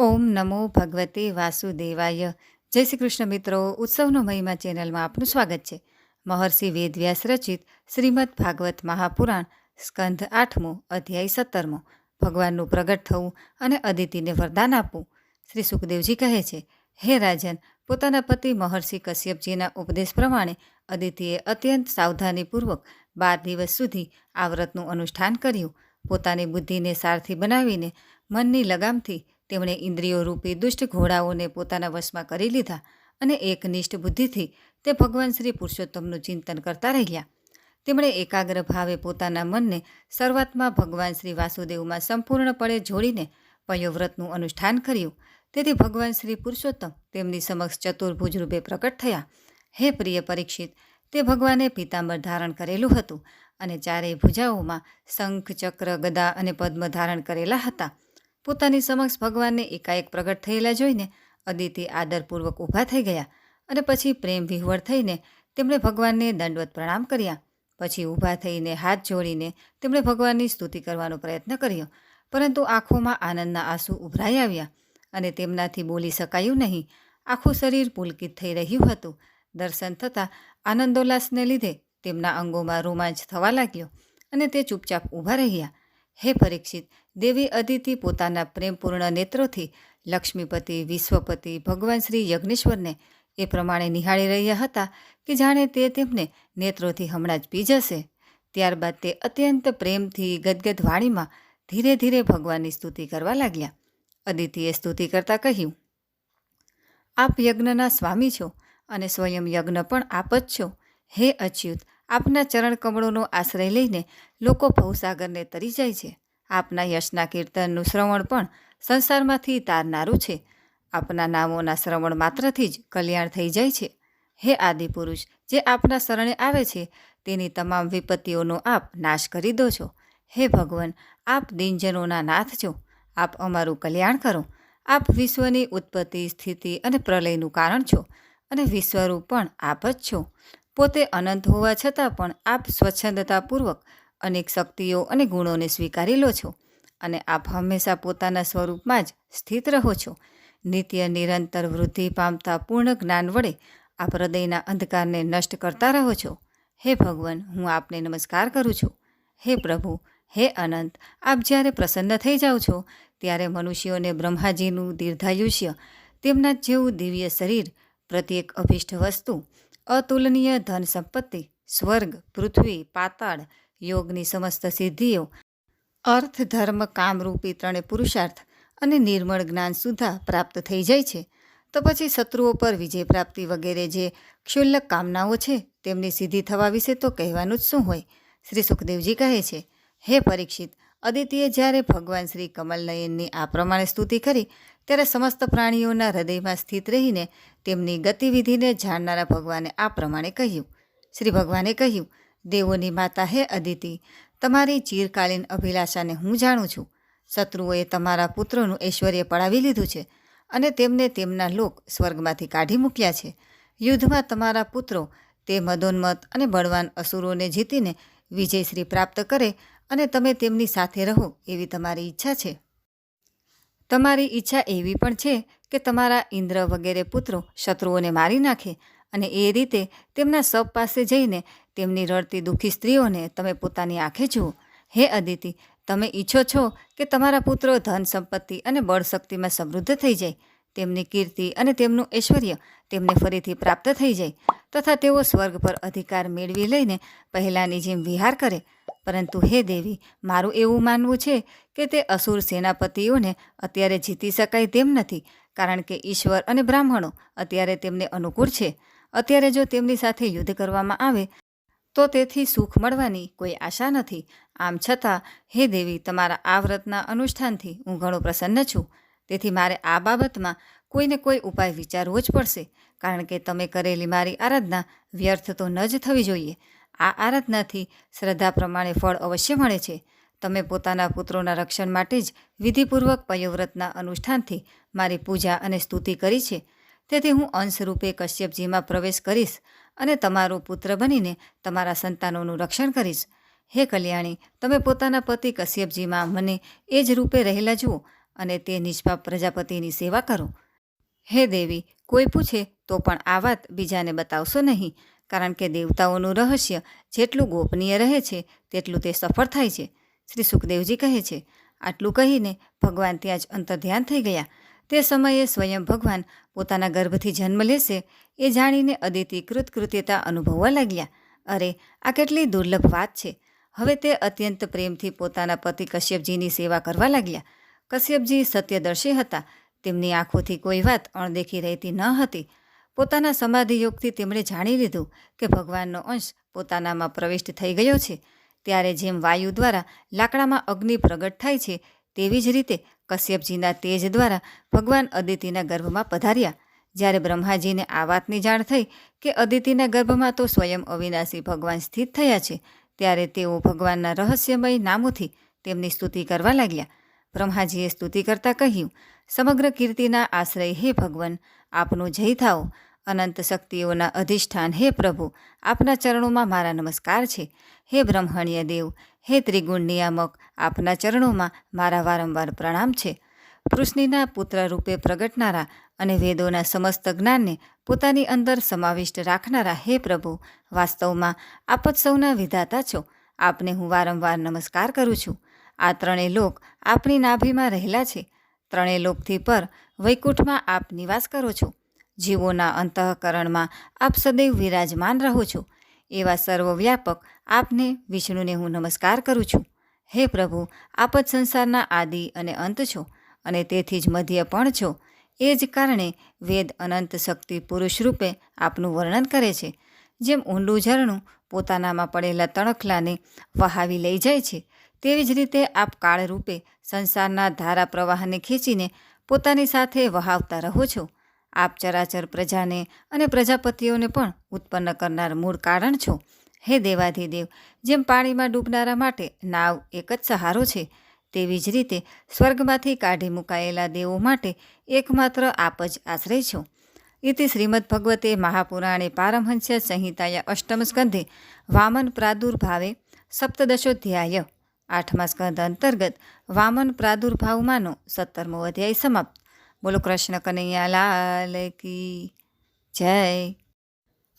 ઓમ નમો ભગવતે વાસુદેવાય. જય શ્રી કૃષ્ણ મિત્રો, ઉત્સવનો મહિમા ચેનલમાં આપનું સ્વાગત છે. મહર્ષિ વેદવ્યાસ રચિત શ્રીમદ ભાગવત મહાપુરાણ સ્કંધ આઠમો, અધ્યાય સત્તરમો. ભગવાનનું પ્રગટ થવું અને અદિતિને વરદાન આપવું શ્રી સુખદેવજી કહે છે. હે રાજન, પોતાના પતિ મહર્ષિ કશ્યપજીના ઉપદેશ પ્રમાણે અદિતિએ અત્યંત સાવધાનીપૂર્વક બાર દિવસ સુધી આ વ્રતનું અનુષ્ઠાન કર્યું. પોતાની બુદ્ધિને સારથી બનાવીને મનની લગામથી તેમણે ઇન્દ્રિયો રૂપી દુષ્ટ ઘોડાઓને પોતાના વશમાં કરી લીધા અને એકનિષ્ઠ બુદ્ધિથી તે ભગવાન શ્રી પુરુષોત્તમનું ચિંતન કરતા રહ્યા. તેમણે એકાગ્ર ભાવે પોતાના મનને શરૂઆતમાં ભગવાન શ્રી વાસુદેવમાં સંપૂર્ણપણે જોડીને પયોવ્રતનું અનુષ્ઠાન કર્યું. તેથી ભગવાન શ્રી પુરુષોત્તમ તેમની સમક્ષ ચતુર્ભુજ રૂપે પ્રકટ થયા. હે પ્રિય પરીક્ષિત, તે ભગવાને પિતાંબર ધારણ કરેલું હતું અને ચારેય ભુજાઓમાં શંખ, ચક્ર, ગદા અને પદ્મ ધારણ કરેલા હતા. પોતાની સમક્ષ ભગવાનને એકાએક પ્રગટ થયેલા જોઈને અદિતિ આદરપૂર્વક ઊભા થઈ ગયા અને પછી પ્રેમ વિહવળ થઈને તેમણે ભગવાનને દંડવત પ્રણામ કર્યા. પછી ઊભા થઈને હાથ જોડીને તેમણે ભગવાનની સ્તુતિ કરવાનો પ્રયત્ન કર્યો, પરંતુ આંખોમાં આનંદના આંસુ ઉભરાઈ આવ્યા અને તેમનાથી બોલી શકાયું નહીં. આખું શરીર પુલકિત થઈ રહ્યું હતું. દર્શન થતાં આનંદોલ્લાસને લીધે તેમના અંગોમાં રોમાંચ થવા લાગ્યો અને તે ચૂપચાપ ઊભા રહ્યા. હે પરીક્ષિત દેવી અદિતિ પોતાના પ્રેમપૂર્ણ નેત્રોથી લક્ષ્મીપતિ, વિશ્વપતિ, ભગવાન શ્રી યજ્ઞેશ્વરને એ પ્રમાણે નિહાળી રહ્યા હતા કે જાણે તે તેમને નેત્રોથી હમણાં જ પી જશે. ત્યારબાદ તે અત્યંત પ્રેમથી ગદગદ વાણીમાં ધીરે ધીરે ભગવાનની સ્તુતિ કરવા લાગ્યા. અદિતિએ સ્તુતિ કરતાં કહ્યું, આપ યજ્ઞના સ્વામી છો અને સ્વયં યજ્ઞ પણ આપ જ છો. હે અચ્યુત, આપના ચરણ કમળોનો આશ્રય લઈને લોકો ભવસાગરને તરી જાય છે. આપના યશના કીર્તનનું શ્રવણ પણ સંસારમાંથી તારનારું છે. આપના નામોના શ્રવણ માત્રથી જ કલ્યાણ થઈ જાય છે. હે આદિપુરુષ, જે આપના શરણે આવે છે, તેની તમામ વિપત્તિઓનો આપ નાશ કરી દો છો. હે ભગવાન, આપ દિનજનોના નાથ છો. આપ અમારું કલ્યાણ કરો. આપ વિશ્વની ઉત્પત્તિ, સ્થિતિ અને પ્રલયનું કારણ છો અને વિશ્વરૂપ પણ આપ જ છો. પોતે અનંત હોવા છતાં પણ આપ સ્વચ્છંદતાપૂર્વક અનેક શક્તિઓ અને ગુણોને સ્વીકારી લો છો અને આપ હંમેશા પોતાના સ્વરૂપમાં જ સ્થિત રહો છો. નિત્ય નિરંતર વૃદ્ધિ પામતા પૂર્ણ જ્ઞાન વડે આપ હૃદયના અંધકારને નષ્ટ કરતા રહો છો. હે ભગવાન, હું આપને નમસ્કાર કરું છું. હે પ્રભુ, હે અનંત, આપ જ્યારે પ્રસન્ન થઈ જાઓ છો, ત્યારે મનુષ્યોને બ્રહ્માજીનું દીર્ઘાયુષ્ય, તેમના જેવું દિવ્ય શરીર, પ્રત્યેક અભિષ્ટ વસ્તુ, અતુલનીય ધન સંપત્તિ, સ્વર્ગ, પૃથ્વી, પાતાળ યોગની સમસ્ત સિદ્ધિઓ, અર્થ, ધર્મ, કામરૂપી ત્રણે પુરુષાર્થ અને નિર્મળ જ્ઞાન સુધા પ્રાપ્ત થઈ જાય છે. તો પછી શત્રુઓ પર વિજય પ્રાપ્તિ વગેરે જે ક્ષુલ્લક કામનાઓ છે, તેમની સિદ્ધિ થવા વિશે તો કહેવાનું જ શું હોય? શ્રી સુખદેવજી કહે છે, હે પરીક્ષિત, અદિતિએ જ્યારે ભગવાન શ્રી કમલનયનની આ પ્રમાણે સ્તુતિ કરી, ત્યારે સમસ્ત પ્રાણીઓના હૃદયમાં સ્થિત રહીને તેમની ગતિવિધિને જાણનારા ભગવાને આ પ્રમાણે કહ્યું. શ્રી ભગવાને કહ્યું દેવોની માતા હે અદિતિ, તમારી ચિરકાલીન અભિલાષાને હું જાણું છું. શત્રુઓએ તમારા પુત્રોનું ઐશ્વર્ય પડાવી લીધું છે અને તેમને તેમના લોક સ્વર્ગમાંથી કાઢી મૂક્યા છે. યુદ્ધમાં તમારા પુત્રો તે મદોન્મત અને બળવાન અસુરોને જીતીને વિજયશ્રી પ્રાપ્ત કરે અને તમે તેમની સાથે રહો એવી તમારી ઈચ્છા છે. તમારી ઈચ્છા એવી પણ છે કે તમારા ઇન્દ્ર વગેરે પુત્રો શત્રુઓને મારી નાખે અને એ રીતે તેમના સબ પાસે જઈને તેમની રડતી દુઃખી સ્ત્રીઓને તમે પોતાની આંખે જુઓ. હે અદિતિ, તમે ઈચ્છો છો કે તમારા પુત્રો ધન સંપત્તિ અને બળશક્તિમાં સમૃદ્ધ થઈ જાય. તેમની કીર્તિ અને તેમનું ઐશ્વર્ય તેમને ફરીથી પ્રાપ્ત થઈ જાય તથા તેઓ સ્વર્ગ પર અધિકાર મેળવી લઈને પહેલાંની જેમ વિહાર કરે. પરંતુ હે દેવી, મારું એવું માનવું છે કે તે અસુર સેનાપતિઓને અત્યારે જીતી શકાય તેમ નથી, કારણ કે ઈશ્વર અને બ્રાહ્મણો અત્યારે તેમને અનુકૂળ છે. અત્યારે જો તેમની સાથે યુદ્ધ કરવામાં આવે તો તેથી સુખ મળવાની કોઈ આશા નથી. આમ છતાં, હે દેવી, તમારા આ વ્રતના અનુષ્ઠાનથી હું ઘણો પ્રસન્ન છું. તેથી મારે આ બાબતમાં કોઈને કોઈ ઉપાય વિચારવો જ પડશે. કારણ કે તમે કરેલી મારી આરાધના વ્યર્થ તો ન જ થવી જોઈએ. આ આરાધનાથી શ્રદ્ધા પ્રમાણે ફળ અવશ્ય મળે છે. તમે પોતાના પુત્રોના રક્ષણ માટે જ વિધિપૂર્વક પયોવ્રતના અનુષ્ઠાનથી મારી પૂજા અને સ્તુતિ કરી છે. તેથી હું અંશરૂપે કશ્યપજીમાં પ્રવેશ કરીશ. અને તમારો પુત્ર બનીને તમારા સંતાનોનું રક્ષણ કરીશ. હે કલ્યાણી, તમે પોતાના પતિ કશ્યપજીમાં મને એ જ રૂપે રહેલા જુઓ અને તે નિષ્પાપ પ્રજાપતિની સેવા કરો. હે દેવી, કોઈ પૂછે તો પણ આ વાત બીજાને બતાવશો નહીં, કારણ કે દેવતાઓનું રહસ્ય જેટલું ગોપનીય રહે છે, તેટલું તે સફળ થાય છે. શ્રી સુખદેવજી કહે છે, આટલું કહીને ભગવાન ત્યાં જ અંતર્ધ્યાન થઈ ગયા. તે સમયે સ્વયં ભગવાન પોતાના ગર્ભથી જન્મ લેશે એ જાણીને અદિતિ કૃતકૃત્યતા અનુભવવા લાગ્યા. અરે, આ કેટલી દુર્લભ વાત છે. હવે તે અત્યંત પ્રેમથી પોતાના પતિ કશ્યપજીની સેવા કરવા લાગ્યા. કશ્યપજી સત્યદર્શી હતા. તેમની આંખોથી કોઈ વાત અણદેખી રહેતી ન હતી. પોતાના સમાધિ યોગથી તેમણે જાણી લીધું કે ભગવાનનો અંશ પોતાનામાં પ્રવિષ્ટ થઈ ગયો છે. ત્યારે જેમ વાયુ દ્વારા લાકડામાં અગ્નિ પ્રગટ થાય છે, તેવી જ રીતે કશ્યપજીના તેજ દ્વારા ભગવાન અદિતિના ગર્ભમાં પધાર્યા. જ્યારે બ્રહ્માજીને આ વાતની જાણ થઈ કે અદિતિના ગર્ભમાં તો સ્વયં અવિનાશી ભગવાન સ્થિત થયા છે, ત્યારે તેઓ ભગવાનના રહસ્યમય નામોથી તેમની સ્તુતિ કરવા લાગ્યા. બ્રહ્માજીએ સ્તુતિ કરતાં કહ્યું, સમગ્ર કીર્તિના આશ્રય હે ભગવાન, આપનો જય થાઓ. અનંત શક્તિઓના અધિષ્ઠાન હે પ્રભુ, આપના ચરણોમાં મારા નમસ્કાર છે. હે બ્રહ્મણ્ય દેવ, હે ત્રિગુણ નિયામક, આપના ચરણોમાં મારા વારંવાર પ્રણામ છે. પૃષ્ણિના પુત્ર રૂપે પ્રગટનારા અને વેદોના સમસ્ત જ્ઞાનને પોતાની અંદર સમાવિષ્ટ રાખનારા હે પ્રભુ, વાસ્તવમાં આપ જ સૌના વિધાતા છો. આપને હું વારંવાર નમસ્કાર કરું છું. આ ત્રણેય લોક આપની નાભીમાં રહેલા છે. ત્રણેય લોકથી પર વૈકુંઠમાં આપ નિવાસ કરો છો. જીવોના અંતઃકરણમાં આપ સદૈવ વિરાજમાન રહો છો. એવા સર્વવ્યાપક આપને વિષ્ણુને હું નમસ્કાર કરું છું. હે પ્રભુ, આપ જ સંસારના આદિ અને અંત છો અને તેથી જ મધ્ય પણ છો. એ જ કારણે વેદ અનંત શક્તિ પુરુષ રૂપે આપનું વર્ણન કરે છે. જેમ ઊંડું ઝરણું પોતાનામાં પડેલા તણખલાને વહાવી લઈ જાય છે, તેવી જ રીતે આપ કાળ રૂપે સંસારના ધારા પ્રવાહને ખેંચીને પોતાની સાથે વહાવતા રહો છો. આપ ચરાચર પ્રજાને અને પ્રજાપતિઓને પણ ઉત્પન્ન કરનાર મૂળ કારણ છો. હે દેવાધિદેવ, જેમ પાણીમાં ડૂબનારા માટે નાવ એક જ સહારો છે, તેવી જ રીતે સ્વર્ગમાંથી કાઢી મુકાયેલા દેવો માટે એકમાત્ર આપ જ આશ્રય છો. ઇતિ શ્રીમદ ભગવતે મહાપુરાણે પારમહંસ્ય સંહિતાયા અષ્ટમ સ્કંધે વામન પ્રાદુર્ભાવે સપ્તદશોધ્યાય આઠમા સ્કંધ અંતર્ગત વામન પ્રાદુર્ભાવમાંનો સત્તરમો અધ્યાય સમાપ્ત. બોલો કૃષ્ણ કનૈયા લાલ કી જય.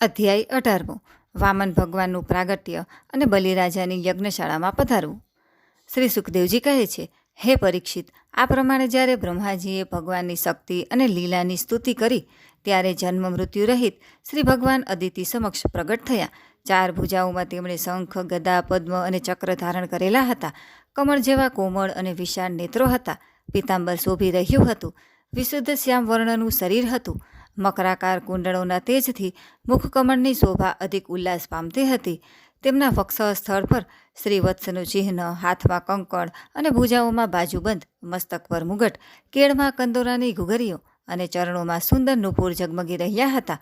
અધ્યાય અઢારમો. વામન ભગવાનનું પ્રાગટ્ય અને બલિરાજાની યજ્ઞશાળામાં પધારવું. શ્રી સુખદેવજી કહે છે, હે પરીક્ષિત, આ પ્રમાણે જ્યારે બ્રહ્માજીએ ભગવાનની શક્તિ અને લીલાની સ્તુતિ કરી, ત્યારે જન્મ મૃત્યુ રહિત શ્રી ભગવાન અદિતિ સમક્ષ પ્રગટ થયા. ચાર ભુજાઓમાં તેમણે શંખ, ગદા, પદ્મ અને ચક્ર ધારણ કરેલા હતા. કમળ જેવા કોમળ અને વિશાળ નેત્રો હતા. પિતાંબર શોભી રહ્યું હતું. વિશુદ્ધ શ્યામ વર્ણનું શરીર હતું. મકરાકાર કુંડળોના તેજથી મુખકમળની શોભા અધિક ઉલ્લાસ પામતી હતી. તેમના વક્ષ સ્થળ પર શ્રીવત્સનું ચિહ્ન, હાથમાં કંકણ અને ભુજાઓમાં બાજુબંધ, મસ્તક પર મુગટ, કેળમાં કંદોરાની ઘુઘરીઓ અને ચરણોમાં સુંદર નુપુર ઝગમગી રહ્યા હતા.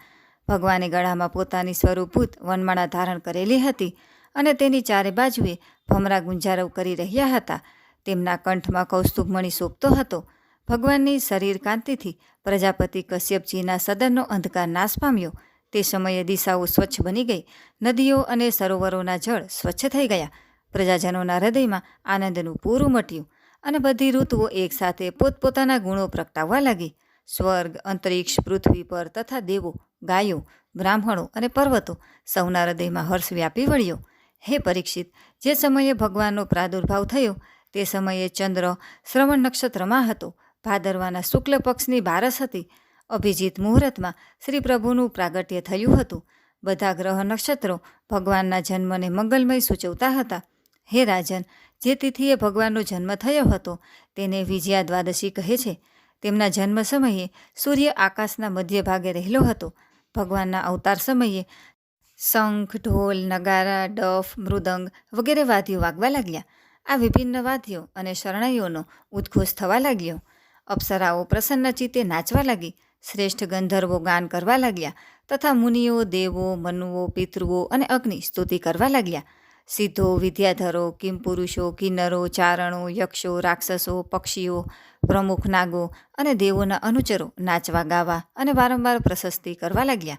ભગવાને ગળામાં પોતાની સ્વરૂપભૂત વનમાળા ધારણ કરેલી હતી અને તેની ચારે બાજુએ ભમરા ગુંજારવ કરી રહ્યા હતા. તેમના કંઠમાં કૌસ્તુભમણી શોભતો હતો. ભગવાનની શરીર કાંતિથી પ્રજાપતિ કશ્યપજીના સદનનો અંધકાર નાશ પામ્યો. તે સમયે દિશાઓ સ્વચ્છ બની ગઈ. નદીઓ અને સરોવરોના જળ સ્વચ્છ થઈ ગયા. પ્રજાજનોના હૃદયમાં આનંદનું પૂરું મટ્યું અને બધી ઋતુઓ એકસાથે પોતપોતાના ગુણો પ્રગટાવવા લાગી. સ્વર્ગ, અંતરિક્ષ, પૃથ્વી પર તથા દેવો, ગાયો, બ્રાહ્મણો અને પર્વતો સૌના હૃદયમાં હર્ષ વ્યાપી વળ્યો. હે પરીક્ષિત, જે સમયે ભગવાનનો પ્રાદુર્ભાવ થયો, તે સમયે ચંદ્ર, શ્રવણ નક્ષત્રમાં હતો. ભાદરવાના શુક્લ પક્ષની બારસ હતી. અભિજીત મુહૂર્તમાં શ્રી પ્રભુનું પ્રાગટ્ય થયું હતું. બધા ગ્રહ નક્ષત્રો ભગવાનના જન્મને મંગલમય સૂચવતા હતા. હે રાજન, જે તિથિએ ભગવાનનો જન્મ થયો હતો, તેને વિજયા દ્વાદશી કહે છે. તેમના જન્મ સમયે સૂર્ય આકાશના મધ્ય ભાગે રહેલો હતો. ભગવાનના અવતાર સમયે શંખ, ઢોલ, નગારા, ડફ, મૃદંગ વગેરે વાદ્યો વાગવા લાગ્યા. આ વિભિન્ન વાદ્યો અને શરણાઈઓનો ઉદ્ઘોષ થવા લાગ્યો. અપ્સરાઓ પ્રસન્ન ચિત્તે નાચવા લાગી, શ્રેષ્ઠ ગંધર્વો ગાન કરવા લાગ્યા તથા મુનિઓ, દેવો, મનુઓ, પિતૃઓ અને અગ્નિ સ્તુતિ કરવા લાગ્યા. સિદ્ધો, વિદ્યાધરો કિમપુરુષો કિન્નરો, ચારણો, યક્ષો, રાક્ષસો, પક્ષીઓ, પ્રમુખ નાગો અને દેવોના અનુચરો નાચવા, ગાવા અને વારંવાર પ્રશસ્તિ કરવા લાગ્યા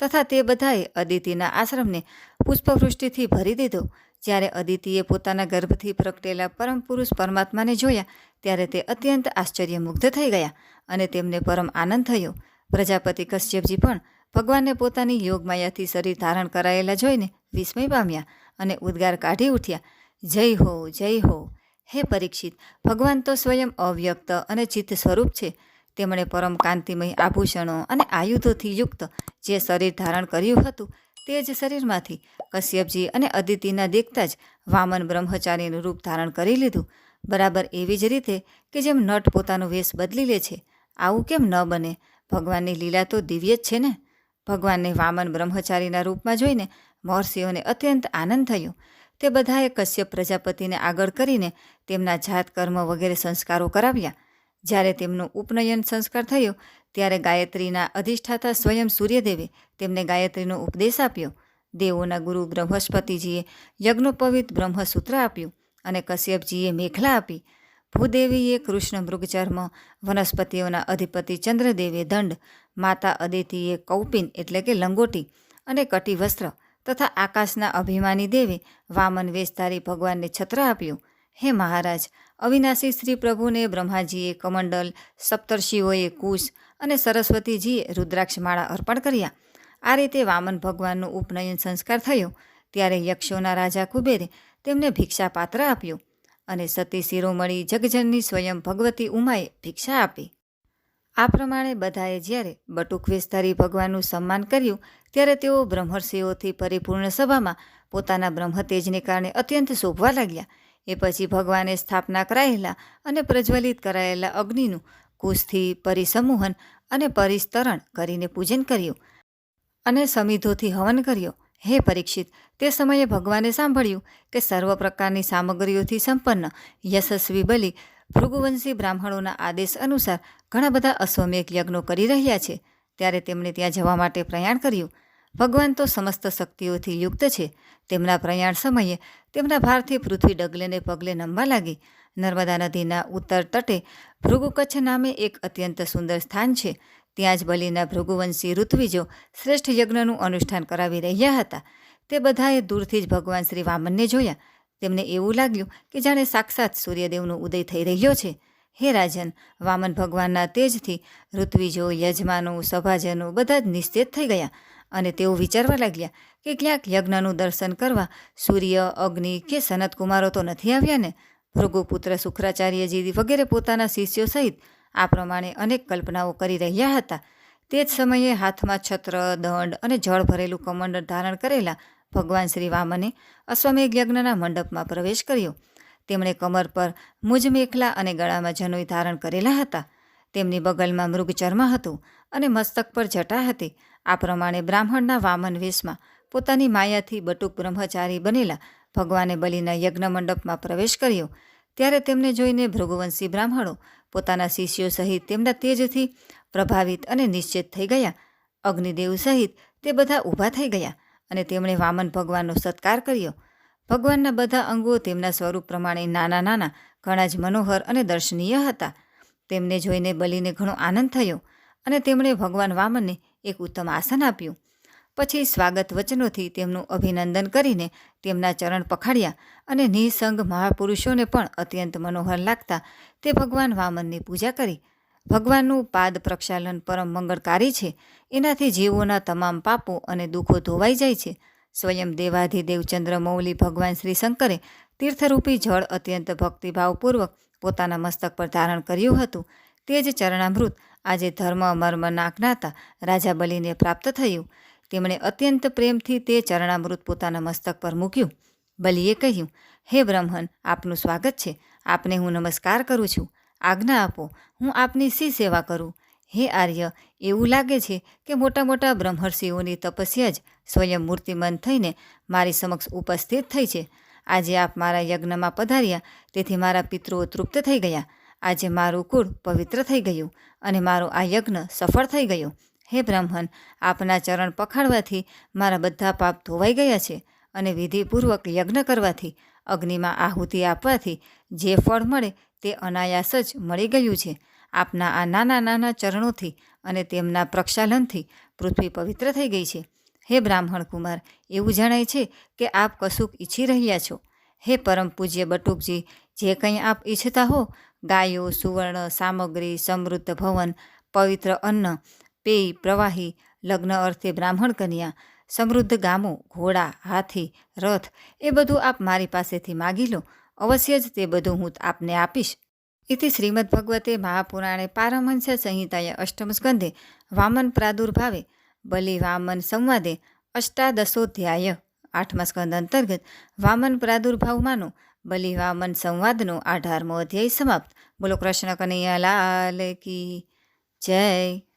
તથા તે બધાએ અદિતિના આશ્રમને પુષ્પવૃષ્ટિથી ભરી દીધો. જ્યારે અદિતિએ પોતાના ગર્ભથી પ્રગટેલા પરમ પુરુષ પરમાત્માને જોયા, ત્યારે તે અત્યંત આશ્ચર્યમુગ્ધ થઈ ગયા અને તેમને પરમ આનંદ થયો. પ્રજાપતિ કશ્યપજી પણ ભગવાનને પોતાની યોગમાયાથી શરીર ધારણ કરાયેલા જોઈને વિસ્મય પામ્યા અને ઉદ્ગાર કાઢી ઉઠ્યા. જય હો જય હો, હે પરીક્ષિત, ભગવાન તો સ્વયં અવ્યક્ત અને ચિત્ત સ્વરૂપ છે. તેમણે પરમ કાંતિમય આભૂષણો અને આયુધોથી યુક્ત જે શરીર ધારણ કર્યું હતું તે જ શરીરમાંથી કશ્યપજી અને અદિતિના દેખતા જ વામન બ્રહ્મચારીનું રૂપ ધારણ કરી લીધું. બરાબર એવી જ રીતે કે જેમ નટ પોતાનો વેશ બદલી લે છે, આવું કેમ ન બને? ભગવાનની લીલા તો દિવ્ય જ છે ને? ભગવાનને વામન બ્રહ્મચારીના રૂપમાં જોઈને મહર્ષિઓને અત્યંત આનંદ થયો. તે બધાએ કશ્યપ પ્રજાપતિને આગળ કરીને તેમના જાત કર્મ વગેરે સંસ્કારો કરાવ્યા. જ્યારે તેમનું ઉપનયન સંસ્કાર થયો, ત્યારે ગાયત્રીના અધિષ્ઠાતા સ્વયં સૂર્યદેવે તેમને ગાયત્રીનો ઉપદેશ આપ્યો. દેવોના ગુરુ બ્રહ્મસ્પતિજીએ યજ્ઞોપવિત બ્રહ્મસૂત્ર આપ્યું અને કશ્યપજીએ મેખલા આપી. ભૂદેવીએ કૃષ્ણ મૃગચર્મ, વનસ્પતિઓના અધિપતિ ચંદ્રદેવે દંડ, માતા અદિતિએ કૌપિન એટલે કે લંગોટી અને કટી વસ્ત્ર તથા આકાશના અભિમાની દેવે વામન વેશધારી ભગવાનને છત્ર આપ્યું. હે મહારાજ, અવિનાશી શ્રી પ્રભુને બ્રહ્માજીએ કમંડલ સપ્તર્ષિઓએ કુશ અને સરસ્વતીજીએ રુદ્રાક્ષમાળા અર્પણ કર્યા. આ રીતે વામન ભગવાનનું ઉપનયન સંસ્કાર થયો. ત્યારે યક્ષોના રાજા કુબેરે તેમને ભિક્ષા પાત્ર આપ્યું અને સતી શિરોમણી જગજનની સ્વયં ભગવતી ઉમાએ ભિક્ષા આપી. આ પ્રમાણે બધાએ જ્યારે બટુક વિસ્તારી ભગવાનનું સન્માન કર્યું, ત્યારે તેઓ બ્રહ્મર્ષિઓથી પરિપૂર્ણ સભામાં પોતાના બ્રહ્મતેજને કારણે અત્યંત શોભવા લાગ્યા. એ પછી ભગવાને સ્થાપના કરાયેલા અને પ્રજ્વલિત કરાયેલા અગ્નિનું કુશથી પરિસમૂહન અને પરિસ્તરણ કરીને પૂજન કર્યું અને સમિધોથી હવન કર્યો. હે પરીક્ષિત, તે સમયે ભગવાને સાંભળ્યું કે સર્વ પ્રકારની સામગ્રીઓથી સંપન્ન, યશસ્વી બલિ ભૃગુવંશી બ્રાહ્મણોના આદેશ અનુસાર ઘણા બધા અશ્વમેઘ યજ્ઞો કરી રહ્યા છે. ત્યારે તેમણે ત્યાં જવા માટે પ્રયાણ કર્યું ભગવાન તો સમસ્ત શક્તિઓથી યુક્ત છે. તેમના પ્રયાણ સમયે તેમના ભારથી પૃથ્વી ડગલેને પગલે નમવા લાગી. નર્મદા નદીના ઉત્તર તટે ભૃગુકચ્છ નામે એક અત્યંત સુંદર સ્થાન છે. ત્યાં જ બલિના ભૃગુવંશી ઋત્વિજો શ્રેષ્ઠ યજ્ઞનું અનુષ્ઠાન કરાવી રહ્યા હતા. તે બધાએ દૂરથી જ ભગવાન શ્રી વામનને જોયા. તેમને એવું લાગ્યું કે જાણે સાક્ષાત સૂર્યદેવનો ઉદય થઈ રહ્યો છે. હે રાજન, વામન ભગવાનના તેજથી ઋત્વિજો, યજમાનો, સભાજનો બધા જ નિશ્ચિત થઈ ગયા. અને તેઓ વિચારવા લાગ્યા કે ક્યાંક યજ્ઞનું દર્શન કરવા સૂર્ય, અગ્નિ કે સનતકુમારો તો નથી આવ્યા ને? ભૃગુપુત્ર શુક્રાચાર્યજી વગેરે પોતાના શિષ્યો સહિત આ પ્રમાણે અનેક કલ્પનાઓ કરી રહ્યા હતા. તે જ સમયે હાથમાં છત્ર, દંડ અને જળ ભરેલું કમંડળ ધારણ કરેલા ભગવાન શ્રી વામને અશ્વમેઘ યજ્ઞના મંડપમાં પ્રવેશ કર્યો. તેમણે કમર પર મુજ મેખલા અને ગળામાં જનોઈ ધારણ કરેલા હતા. તેમની બગલમાં મૃગચર્મ હતું અને મસ્તક પર જટા હતી. આ પ્રમાણે બ્રાહ્મણના વામન વેશમાં પોતાની માયાથી બટુક બ્રહ્મચારી બનેલા ભગવાને બલિના યજ્ઞ મંડપમાં પ્રવેશ કર્યો. ત્યારે તેમને જોઈને ભૃગુવંશી બ્રાહ્મણો પોતાના શિષ્યો સહિત તેમના તેજથી પ્રભાવિત અને નિશ્ચિત થઈ ગયા. અગ્નિદેવ સહિત તે બધા ઊભા થઈ ગયા અને તેમણે વામન ભગવાનનો સત્કાર કર્યો. ભગવાનના બધા અંગો તેમના સ્વરૂપ પ્રમાણે નાના નાના, ઘણા જ મનોહર અને દર્શનીય હતા. તેમને જોઈને બલિને ઘણો આનંદ થયો અને તેમણે ભગવાન વામનને એક ઉત્તમ આસન આપ્યું. પછી સ્વાગત વચનોથી તેમનું અભિનંદન કરીને તેમના ચરણ પખાડ્યા અને નિસંગ મહાપુરુષોને પણ અત્યંત મનોહર લાગતા તે ભગવાન વામનની પૂજા કરી. ભગવાનનું પાદ પ્રક્ષાલન પરમ મંગળકારી છે. એનાથી જીવોના તમામ પાપો અને દુઃખો ધોવાઈ જાય છે. સ્વયં દેવાધિદેવ ચંદ્રમૌલી ભગવાન શ્રી શંકરે તીર્થરૂપી જળ અત્યંત ભક્તિભાવપૂર્વક પોતાના મસ્તક પર ધારણ કર્યું હતું. તે જ ચરણામૃત આજે ધર્મ, મર્મ નાખનાતા રાજા બલિને પ્રાપ્ત થયું. તેમણે અત્યંત પ્રેમથી તે ચરણામૃત પોતાના મસ્તક પર મૂક્યું. બલિએ કહ્યું, હે બ્રહ્મન, આપનું સ્વાગત છે. આપને હું નમસ્કાર કરું છું. આજ્ઞા આપો, હું આપની સી સેવા કરું? હે આર્ય, એવું લાગે છે કે મોટા મોટા બ્રહ્મર્ષિઓની તપસ્યા જ સ્વયં મૂર્તિમંત થઈને મારી સમક્ષ ઉપસ્થિત થઈ છે. આજે આપ મારા યજ્ઞમાં પધાર્યા, તેથી મારા પિતૃઓ તૃપ્ત થઈ ગયા. આજે મારું કુળ પવિત્ર થઈ ગયું અને મારો આ યજ્ઞ સફળ થઈ ગયો. હે બ્રાહ્મણ, આપના ચરણ પખાડવાથી મારા બધા પાપ ધોવાઈ ગયા છે અને વિધિપૂર્વક યજ્ઞ કરવાથી, અગ્નિમાં આહુતિ આપવાથી જે ફળ મળે તે અનાયાસ જ મળી ગયું છે. આપના આ નાના નાના ચરણોથી અને તેમના પ્રક્ષાલનથી પૃથ્વી પવિત્ર થઈ ગઈ છે. હે બ્રાહ્મણ કુમાર, એવું જણાય છે કે આપ કશુંક ઈચ્છી રહ્યા છો. હે પરમ પૂજ્ય બટુકજી, જે કંઈ આપ ઈચ્છતા હો ગાયો, સુવર્ણ, સામગ્રી, સમૃદ્ધ ભવન, પવિત્ર અન્ન, પેય, પ્રવાહી, લગ્ન અર્થે બ્રાહ્મણ કન્યા, સમૃદ્ધ ગામો, ઘોડા, હાથી, રથ, એ બધું આપ મારી પાસેથી માગી લો. અવશ્ય જ તે બધું હું આપને આપીશ. ઇતિ શ્રીમદ્ભગવતે મહાપુરાણે પારમહંસ સંહિતાએ અષ્ટમ સ્કંધે વામન પ્રાદુર્ભાવે બલિ વામન સંવાદે અષ્ટાદશોધ્યાય આઠમા સ્કંદ અંતર્ગત વામન પ્રાદુર્ભાવમાંનો બલિ વામન સંવાદનો અઢારમો અધ્યાય સમાપ્ત. બોલો કૃષ્ણ કનૈયા લાલ કી જય.